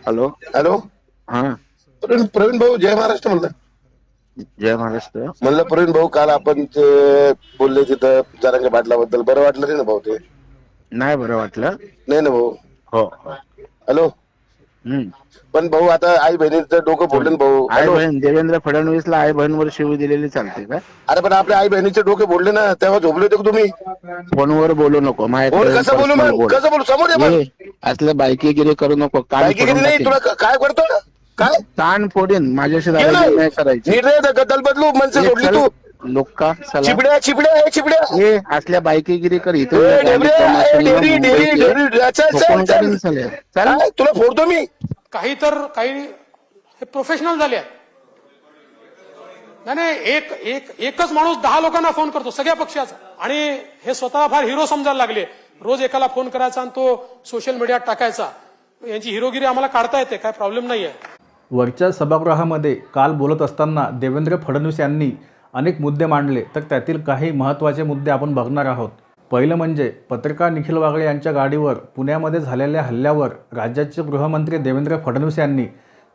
Hello hello हा. प्रवीण प्रवीण भाऊ जय महाराष्ट्र म्हणलं. जय महाराष्ट्र. म्हणलं प्रवीण भाऊ काल आपण ते बोलले तिथं जरांगे पाटलाबद्दल बरं वाटलं नाही ना भाऊ ते? नाही बरं वाटलं. नाही ना भाऊ? हो. हॅलो हम्म. पण भाऊ आता आई बहिणीचं डोकं फोडलं ना भाऊ. आई हॅलो बहीण देवेंद्र फडणवीसला आई बहीणवर शिवी दिलेली चालते का? अरे पण आपल्या आई बहिणीचे डोके फोडले ना तेव्हा झोपले होते का तुम्ही? फोनवर बोलू नको माहिती बोल कसं बोलू मग? कसं बोलू? समोर ये. मग. असलं बायकीगिरी करू नको कान काय केली फोडून नाही टाकीन. तुला क- काय करतो? काय? कान फोडीन माझ्याशी गेलं? दादागिरी नाही करायची. गद्दल बदलू मनसे सोडली तू. लोका चला. चिपड्या चिपड्या ए चिपड्या ए असल्या बायकीगिरी कर इथे ए, डेबऱ्या, ए, डेबरी, डेबरी, डेबरी, चल, चल, ठोकून चल. काढीन साले. चल. काय? तुला फोडतो मी? काही तर काही हे प्रोफेशनल झाले आहेत. नाही नाही एक एक एकच माणूस दहा लोकांना फोन करतो सगळ्या पक्षाचा. आणि हे स्वतः फार हिरो समजायला लागले. रोज एकाला फोन करायचा आणि तो सोशल मीडियात टाकायचा. यांची हिरोगिरी आम्हाला काढता येते काय प्रॉब्लेम नाही आहे वरच्या सभागृहामध्ये काल बोलत असताना देवेंद्र फडणवीस यांनी अनेक मुद्दे मांडले तर त्यातील काही महत्त्वाचे मुद्दे आपण बघणार आहोत. पहिलं म्हणजे पत्रकार निखिल वागळे यांच्या गाडीवर पुण्यामध्ये झालेल्या हल्ल्यावर राज्याचे गृहमंत्री देवेंद्र फडणवीस यांनी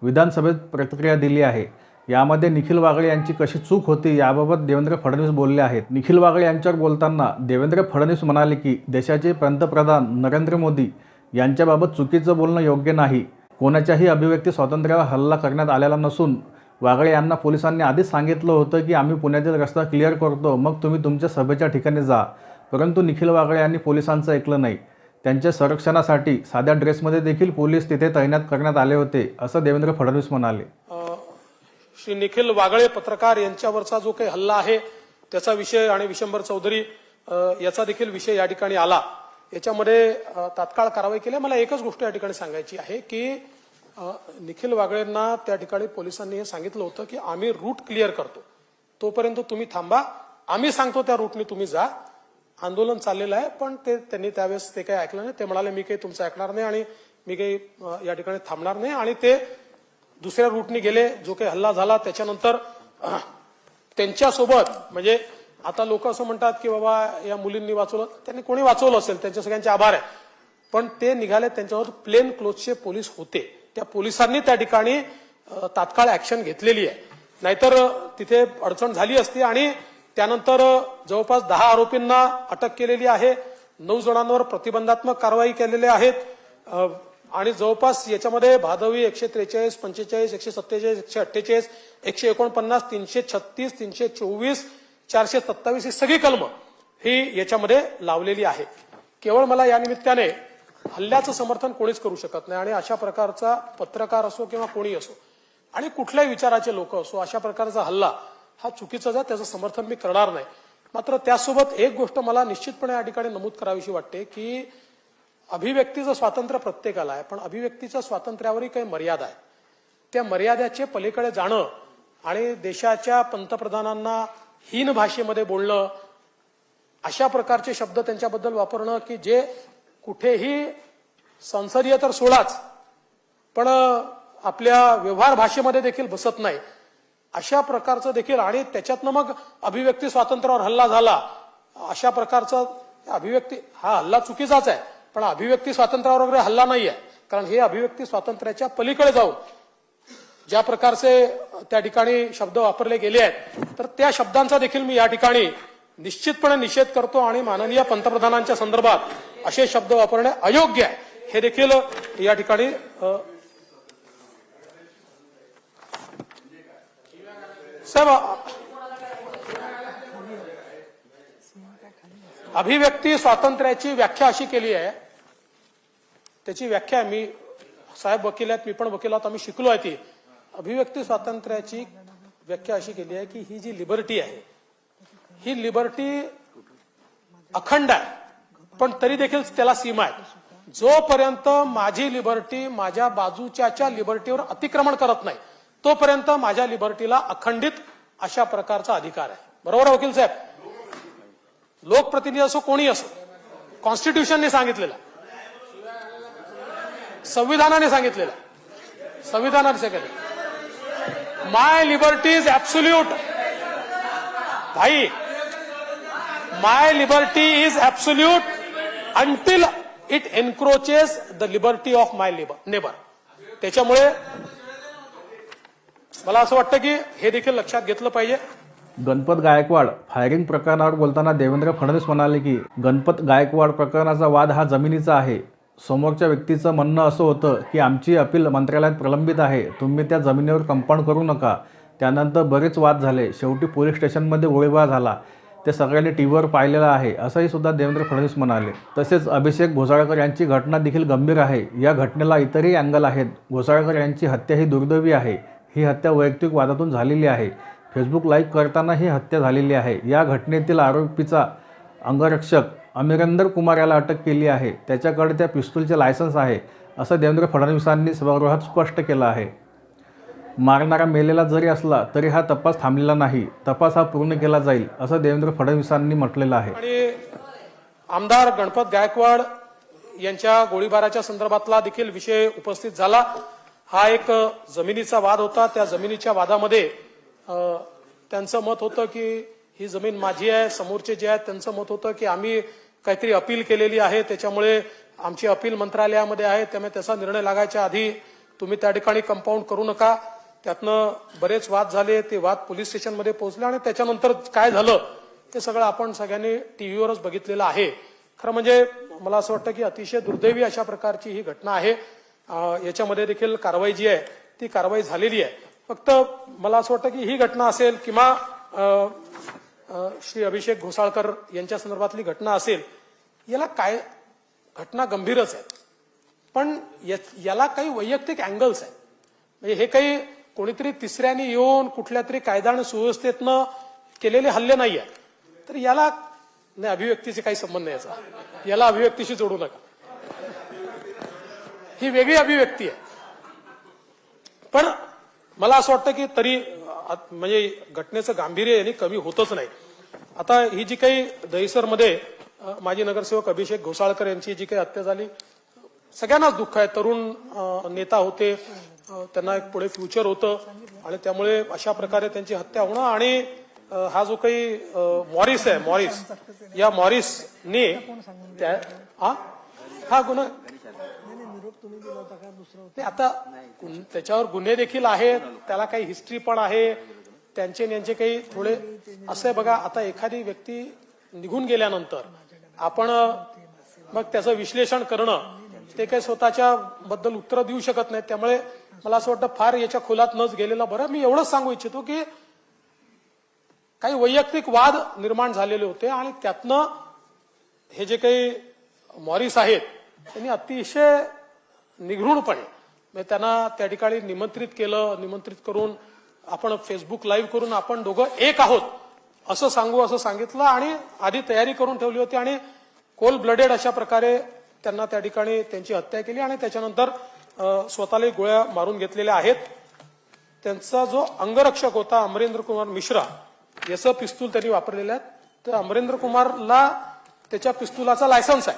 विधानसभेत प्रतिक्रिया दिली आहे. यामध्ये निखिल वागळे यांची कशी चूक होती याबाबत देवेंद्र फडणवीस बोलले आहेत. निखिल वागळे यांच्यावर बोलताना देवेंद्र फडणवीस म्हणाले की देशाचे पंतप्रधान नरेंद्र मोदी यांच्याबाबत चुकीचं बोलणं योग्य नाही. कोणाच्याही अभिव्यक्ती स्वातंत्र्यावर हल्ला करण्यात आलेला नसून वागळे यांना पोलिसांनी आधीच सांगितलं होतं की आम्ही पुण्यातील रस्ता क्लिअर करतो मग तुम्ही तुमच्या सभेच्या ठिकाणी जा. परंतु निखिल वागळे यांनी पोलिसांचं ऐकलं नाही. त्यांच्या संरक्षणासाठी साध्या ड्रेसमध्ये देखील पोलीस तिथे तैनात करण्यात आले होते असं देवेंद्र फडणवीस म्हणाले. श्री निखिल वागळे पत्रकार यांच्यावरचा जो काही हल्ला आहे त्याचा विषय आणि विशंभर चौधरी याचा देखील विषय या ठिकाणी आला. याच्यामध्ये तात्काळ कारवाई केली. मला एकच गोष्ट या ठिकाणी सांगायची आहे की निखिल वागळेंना त्या ठिकाणी पोलिसांनी हे सांगितलं होतं की आम्ही रूट क्लिअर करतो. तोपर्यंत तुम्ही थांबा. आम्ही सांगतो त्या रूटने तुम्ही जा. आंदोलन चाललेलं आहे पण ते त्यांनी त्यावेळेस ते काही ऐकलं नाही. ते म्हणाले मी काही तुमचं ऐकणार नाही आणि मी काही या ठिकाणी थांबणार नाही. आणि ते दुसऱ्या रूटने गेले जो काही हल्ला झाला त्याच्यानंतर त्यांच्यासोबत म्हणजे आता लोक असं म्हणतात की बाबा या मुलींनी वाचवलं त्यांनी कोणी वाचवलं असेल? त्यांचे सगळ्यांचे आभार आहे. पण ते निघाले त्यांच्यावर प्लेन क्लोथचे पोलीस होते. त्या पोलिसांनी त्या ठिकाणी तात्काळ ऍक्शन घेतलेली आहे. नाहीतर तिथे अडचण झाली असती आणि त्यानंतर जवळपास दहा आरोपींना अटक केलेली आहे. नऊ जणांवर प्रतिबंधात्मक कारवाई केलेल्या आहेत. आणि जवळपास याच्यामध्ये भादवी एकशे त्रेचाळीस पंचेचाळीस एकशे सत्तेचाळीस एकशे अठ्ठेचाळीस एकशे एकोणपन्नास तीनशे छत्तीस तीनशे चोवीस चारशे सत्तावीस ही सगळी कलम ही याच्यामध्ये लावलेली आहे. केवळ मला या निमित्ताने हल्ल्याचं समर्थन कोणीच करू शकत नाही आणि अशा प्रकारचा पत्रकार असो किंवा कोणी असो आणि कुठल्याही विचाराचे लोक असो अशा प्रकारचा हल्ला हा चुकीचाच आहे त्याचं समर्थन मी करणार नाही. मात्र त्यासोबत एक गोष्ट मला निश्चितपणे या ठिकाणी नमूद करावीशी वाटते की अभिव्यक्तीचं स्वातंत्र्य प्रत्येकाला आहे पण अभिव्यक्तीच्या स्वातंत्र्यावरही काही मर्यादा आहे त्या मर्यादेचे पलीकडे जाणं आणि देशाच्या पंतप्रधानांना हीन भाषेमध्ये बोलणं अशा प्रकारचे शब्द त्यांच्याबद्दल वापरणं की जे कुठेही संसदीय तर सोडाच पण आपल्या व्यवहार भाषेमध्ये देखील बसत नाही. अशा प्रकारचं देखील आणि त्याच्यातनं मग अभिव्यक्ती स्वातंत्र्यावर हल्ला झाला अशा प्रकारचं अभिव्यक्ती हा हल्ला चुकीचाच आहे. पण अभिव्यक्ती स्वातंत्र्यावर वगैरे हल्ला नाही आहे कारण हे अभिव्यक्ती स्वातंत्र्याच्या पलीकडे जाऊन ज्या प्रकारचे त्या ठिकाणी शब्द वापरले गेले आहेत तर त्या शब्दांचा देखील मी या ठिकाणी निश्चितपणे निषेध करतो आणि माननीय पंतप्रधानांच्या संदर्भात असे शब्द वापरणे अयोग्य आहे. हे देखील या ठिकाणी साहेब अभिव्यक्ती स्वातंत्र्याची व्याख्या अशी केली आहे त्याची व्याख्या मी साहेब वकील आहेत मी पण वकील आहोत आम्ही शिकलो आहे ती. अभिव्यक्ती स्वातंत्र्याची व्याख्या अशी केली आहे की ही जी लिबर्टी आहे ही लिबर्टी अखंड आहे पण तरी देखील त्याला सीमा आहे. जोपर्यंत माझी लिबर्टी माझ्या बाजूच्या लिबर्टीवर अतिक्रमण करत नाही तोपर्यंत माझ्या लिबर्टीला अखंडित अशा प्रकारचा अधिकार आहे. बरोबर वकील साहेब? लोकप्रतिनिधी असो कोणी असो कॉन्स्टिट्यूशनने सांगितलेलं संविधानाने सांगितलेलं संविधानाने सांगितलं माय लिबर्टी इज ऍब्सोल्यूट भाई my liberty is absolute until it encroaches the liberty of my neighbour त्याच्यामुळे मला असं वाटतं की हे देखील लक्षात घेतलं पाहिजे. गणपत गायकवाड फायरिंग प्रकरणावर बोलताना देवेंद्र फडणवीस म्हणाले की गणपत गायकवाड प्रकरणाचा वाद हा जमिनीचा आहे. समोरच्या व्यक्तीचं म्हणणं असं होतं की आमची अपील मंत्रालयात प्रलंबित आहे तुम्ही त्या जमिनीवर कंपाऊंड करू नका. त्यानंतर बरेच वाद झाले. शेवटी पोलीस स्टेशनमध्ये गोळीबार झाला. ते सगळ्यांनी टी व्हीवर पाहिलेलं आहे असंही सुद्धा देवेंद्र फडणवीस म्हणाले. तसेच अभिषेक घोसाळकर यांची घटना देखील गंभीर आहे. या घटनेला इतरही अँगल आहेत. घोसाळकर यांची हत्या ही दुर्दैवी आहे. ही हत्या वैयक्तिक वादातून झालेली आहे. फेसबुक लाईव्ह करताना ही हत्या झालेली आहे. या घटनेतील आरोपीचा अंगरक्षक अमिरेंदर कुमार याला अटक केली आहे. त्याच्याकडे त्या पिस्तूलचे लायसन्स आहे असं देवेंद्र फडणवीसांनी सभागृहात स्पष्ट केलं आहे. मारणारा मेलेला जरी असला तरी हा तपास थांबलेला नाही. तपास हा पूर्ण केला जाईल असं देवेंद्र फडणवीसांनी म्हटलेलं आहे. आणि आमदार गणपत गायकवाड यांच्या गोळीबाराच्या संदर्भातला देखील विषय उपस्थित झाला. हा एक जमिनीचा वाद होता. त्या जमिनीच्या वादामध्ये त्यांचं मत होतं की ही जमीन माझी आहे समोरचे जे आहेत त्यांचं मत होतं की आम्ही काहीतरी अपील केलेली आहे त्याच्यामुळे आमची अपील मंत्रालयामध्ये आहे त्यामुळे त्याचा निर्णय लागायच्या आधी तुम्ही त्या ठिकाणी कंपाऊंड करू नका. त्यातनं बरेच वाद झाले ते वाद पोलीस स्टेशनमध्ये पोहोचले आणि त्याच्यानंतर काय झालं ते सगळं आपण सगळ्यांनी टीव्हीवरच बघितलेलं आहे. खरं म्हणजे मला असं वाटतं की अतिशय दुर्दैवी अशा प्रकारची ही घटना आहे. याच्यामध्ये देखील कारवाई जी आहे ती कारवाई झालेली आहे. फक्त मला असं वाटतं की ही घटना असेल किंवा श्री अभिषेक घोसाळकर यांच्या संदर्भातली घटना असेल याला काय घटना गंभीरच आहे. पण याला काही वैयक्तिक अँगल्स आहेत. म्हणजे हे काही कोणीतरी तिसऱ्याने येऊन कुठल्या तरी कायदा आणि सुव्यवस्थेतनं केलेले हल्ले नाही आहेत तर याला नाही अभिव्यक्तीचे काही संबंध नाही याचा. याला अभिव्यक्तीशी जोडू नका. ही वेगळी अभिव्यक्ती आहे. पण मला असं वाटतं की तरी म्हणजे घटनेचं गांभीर्य यांनी कमी होतच नाही. आता ही जी काही दहिसरमध्ये माजी नगरसेवक अभिषेक घोसाळकर यांची जी काही हत्या झाली सगळ्यांनाच दुःख आहे. तरुण नेता होते त्यांना एक पुढे फ्युचर होतं आणि त्यामुळे अशा प्रकारे त्यांची हत्या होणं आणि हा जो काही मॉरिस आहे मॉरिस या मॉरिसने त्या हा? हा गुन्हा नाही आता गुन- त्याच्यावर गुन्हे देखील आहेत त्याला काही हिस्ट्री पण आहे. त्यांचे यांचे काही थोडे असं बघा आता एखादी व्यक्ती निघून गेल्यानंतर आपण मग त्याचं विश्लेषण करणं ते काही स्वतःच्या बद्दल उत्तर देऊ शकत नाहीत. त्यामुळे मला असं वाटतं फार याच्या खोलात नच गेलेलं. बरं मी एवढंच सांगू इच्छितो की काही वैयक्तिक वाद निर्माण झालेले होते आणि त्यातनं हे जे काही मॉरिस आहेत त्यांनी अतिशय निघृणपणे म्हणजे त्यांना त्या ठिकाणी निमंत्रित केलं निमंत्रित करून आपण फेसबुक लाईव्ह करून आपण दोघं एक आहोत असं सांगू असं सांगितलं आणि आधी तयारी करून ठेवली होती आणि कोल ब्लडेड अशा प्रकारे त्यांना त्या ठिकाणी त्यांची हत्या केली आणि त्याच्यानंतर स्वतःलाही गोळ्या मारून घेतलेल्या आहेत. त्यांचा जो अंगरक्षक होता अमरेंद्र कुमार मिश्रा याचं पिस्तूल त्यांनी वापरलेलं आहे. तर अमरेंद्र कुमारला त्याच्या पिस्तुलाचा लायसन्स आहे.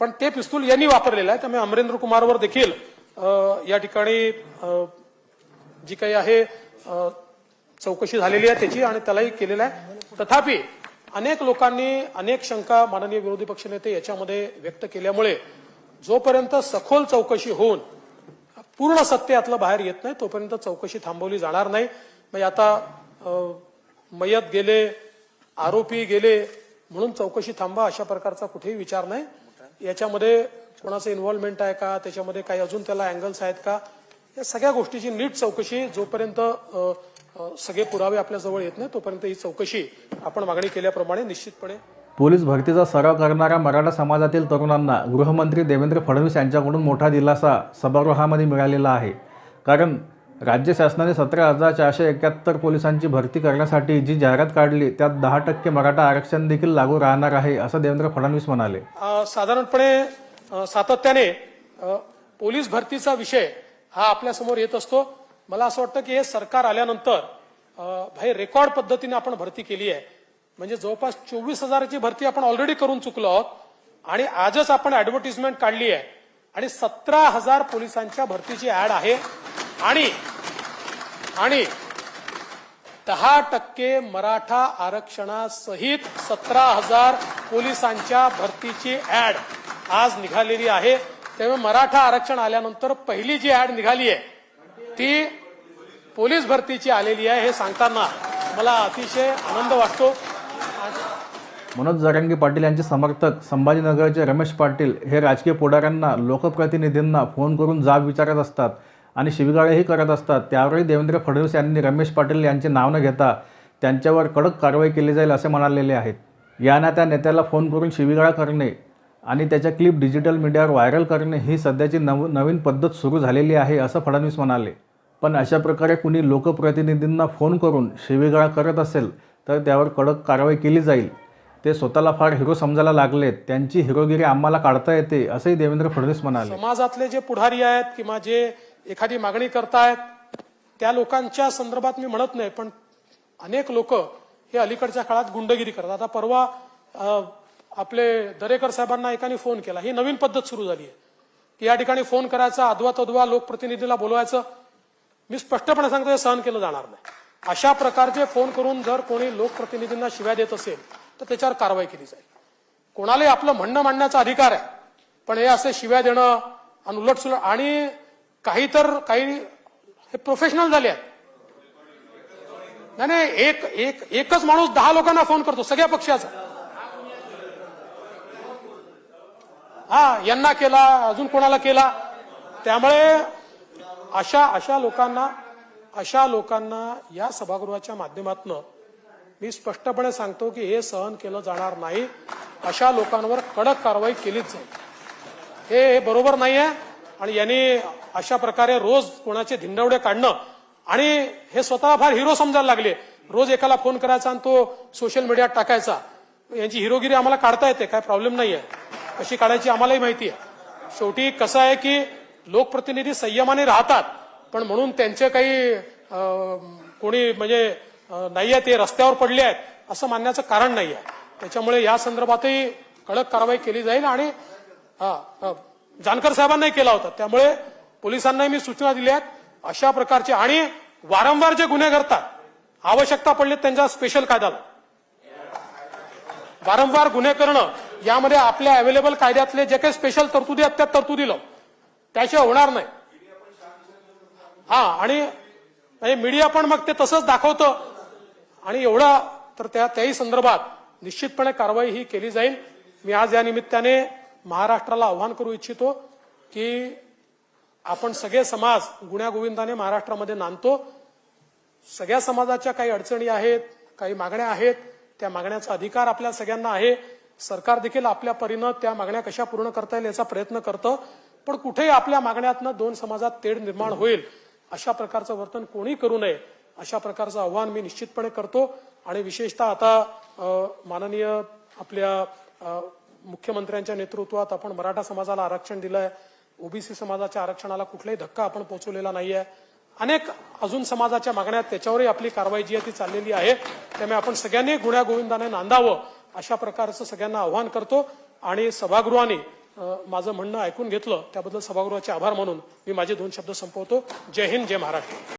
पण ते पिस्तूल यांनी वापरलेलं आहे. त्यामुळे अमरेंद्र कुमारवर देखील या ठिकाणी जी काही आहे चौकशी झालेली आहे त्याची आणि त्यालाही केलेलं आहे. तथापि अनेक लोकांनी अनेक शंका माननीय विरोधी पक्षनेते याच्यामध्ये व्यक्त केल्यामुळे जोपर्यंत सखोल चौकशी होऊन पूर्ण सत्य यातलं बाहेर येत नाही तोपर्यंत चौकशी थांबवली जाणार नाही. म्हणजे आता मयत गेले आरोपी गेले म्हणून चौकशी थांबा अशा प्रकारचा कुठेही विचार नाही. याच्यामध्ये कोणाचं इन्व्हॉल्वमेंट आहे का? त्याच्यामध्ये काही अजून त्याला अँगल्स आहेत का? या सगळ्या गोष्टीची नीट चौकशी जोपर्यंत सगळे पुरावे आपल्याजवळ येत नाही तोपर्यंत ही चौकशी आपण मागणी केल्याप्रमाणे निश्चितपणे पोलीस भरतीचा सराव करणाऱ्या मराठा समाजातील तरुणांना गृहमंत्री देवेंद्र फडणवीस यांच्याकडून मोठा दिलासा सभागृहामध्ये मिळालेला आहे. कारण राज्य शासनाने सतरा हजार चारशे एकाहत्तर पोलिसांची भरती करण्यासाठी जी जाहिरात काढली त्यात दहा टक्के मराठा आरक्षण देखील लागू राहणार आहे असं देवेंद्र फडणवीस म्हणाले. साधारणपणे सातत्याने पोलीस भरतीचा विषय हा आपल्यासमोर येत असतो. मला असं वाटतं की हे सरकार आल्यानंतर भाई रेकॉर्ड पद्धतीने आपण भरती केली आहे. म्हणजे जवळपास चोवीस हजाराची भरती आपण ऑलरेडी करून चुकलो आहोत आणि आजच आपण ऍडव्हर्टिजमेंट काढली आहे. आणि सतरा हजार पोलिसांच्या भरतीची ऍड आहे. आणि आणि दहा टक्के मराठा आरक्षणासहित सतरा हजार पोलिसांच्या भरतीची ऍड आज निघालेली आहे. त्यामुळे मराठा आरक्षण आल्यानंतर पहिली जी ऍड निघाली आहे ती पोलीस भरतीची आलेली आहे हे सांगताना मला अतिशय आनंद वाटतो. मनोज जरांगे पाटील यांचे समर्थक संभाजीनगरचे रमेश पाटील हे राजकीय पुढाऱ्यांना लोकप्रतिनिधींना फोन करून जाब विचारत असतात. आणि शिवीगाळ्याही करत असतात. त्यावेळी देवेंद्र फडणवीस यांनी रमेश पाटील यांचे नाव न घेता त्यांच्यावर कडक कारवाई केली जाईल असे म्हणालेले आहेत. याना त्या नेत्याला फोन करून शिवीगाळा करणे आणि त्याच्या क्लिप डिजिटल मीडियावर व्हायरल करणे ही सध्याची नव नवीन पद्धत सुरू झालेली आहे असं फडणवीस म्हणाले. पण अशा प्रकारे कुणी लोकप्रतिनिधींना फोन करून शिवीगाळा करत असेल तर त्यावर कडक कारवाई केली जाईल. ते स्वतःला फार हिरो समजायला लागलेत. त्यांची हिरोगिरी आम्हाला काढता येते असंही देवेंद्र फडणवीस म्हणाले. समाजातले जे पुढारी आहेत किंवा जे एखादी मागणी करतायत त्या लोकांच्या संदर्भात मी म्हणत नाही पण अनेक लोक हे अलीकडच्या काळात गुंडगिरी करतात. आता परवा आपले दरेकर साहेबांना एकाने फोन केला. ही नवीन पद्धत सुरू झाली आहे की या ठिकाणी फोन करायचा अद्वा तद्वा लोकप्रतिनिधीला बोलवायचं. मी स्पष्टपणे सांगतो हे सहन केलं जाणार नाही. अशा प्रकारचे फोन करून जर कोणी लोकप्रतिनिधींना शिव्या देत असेल तर त्याच्यावर कारवाई केली जाईल. कोणालाही आपलं म्हणणं मांडण्याचा अधिकार आहे. पण हे असे शिव्या देणं आणि उलटसुलट आणि काही तर काही हे प्रोफेशनल झाले आहेत. नाही नाही एक एक एकच माणूस दहा लोकांना फोन करतो सगळ्या पक्षाचा. हा यांना केला अजून कोणाला केला? त्यामुळे अशा अशा लोकांना अशा लोकांना या सभागृहाच्या माध्यमातून मी स्पष्टपणे सांगतो की हे सहन केलं जाणार नाही. अशा लोकांवर कडक कारवाई केलीच जाईल. हे हे बरोबर नाही आहे आणि यांनी अशा प्रकारे रोज कोणाचे धिंडवडे काढणं आणि हे स्वतः फार हिरो समजायला लागले. रोज एकाला फोन करायचा आणि तो सोशल मीडियात टाकायचा. यांची हिरोगिरी आम्हाला काढता येते काय प्रॉब्लेम नाही आहे कशी काढायची आम्हालाही माहिती आहे शेवटी कसं आहे की लोकप्रतिनिधी संयमाने राहतात पण म्हणून त्यांचे काही कोणी म्हणजे नाही आहे ते रस्त्यावर पडले आहेत असं मानण्याचं कारण नाही आहे त्याच्यामुळे या संदर्भातही कडक कारवाई केली जाईल आणि हा. जानकर साहेबांनाही केला होता. त्यामुळे पोलिसांनाही मी सूचना दिल्या आहेत. अशा प्रकारचे आणि वारंवार जे गुन्हे करतात आवश्यकता पडली त्यांच्या स्पेशल कायद्याला. वारंवार गुन्हे करणं यामध्ये आपल्या अवेलेबल कायद्यातले जे काही स्पेशल तरतुदी आहेत त्या तरतुदीला. त्याशिवाय होणार नाही. हा आणि म्हणजे मीडिया पण मग ते तसंच दाखवतं. आणि एवढा तर त्या त्याही संदर्भात निश्चितपणे कारवाई ही केली जाईल. मी आज या निमित्ताने महाराष्ट्राला आव्हान करू इच्छितो की आपण सगळे समाज गुण्यागोविंदाने महाराष्ट्रामध्ये नांदतो. सगळ्या समाजाच्या काही अडचणी आहेत काही मागण्या आहेत त्या मागण्याचा अधिकार आपल्या सगळ्यांना आहे. सरकार देखील आपल्या परीनं त्या मागण्या कशा पूर्ण करता येईल याचा प्रयत्न करतं. पण कुठेही आपल्या मागण्यातनं दोन समाजात तेढ निर्माण होईल अशा प्रकारचं वर्तन कोणी करू नये अशा प्रकारचं आव्हान मी निश्चितपणे करतो. आणि विशेषतः आता माननीय आपल्या मुख्यमंत्र्यांच्या नेतृत्वात आपण मराठा समाजाला आरक्षण दिलं आहे ओबीसी समाजाच्या आरक्षणाला कुठलाही धक्का आपण पोहोचवलेला नाहीये. अनेक अजून समाजाच्या मागण्या त्याच्यावरही आपली कारवाई जी आहे ती चाललेली आहे. त्यामुळे आपण सगळ्यांनी गुण्या गोविंदाने नांदावं अशा प्रकारचं सगळ्यांना आव्हान करतो. आणि सभागृहाने माझं म्हणणं ऐकून घेतलं त्याबद्दल सभागृहाचे आभार मानून मी माझे दोन शब्द संपवतो. जय हिंद जय महाराष्ट्र.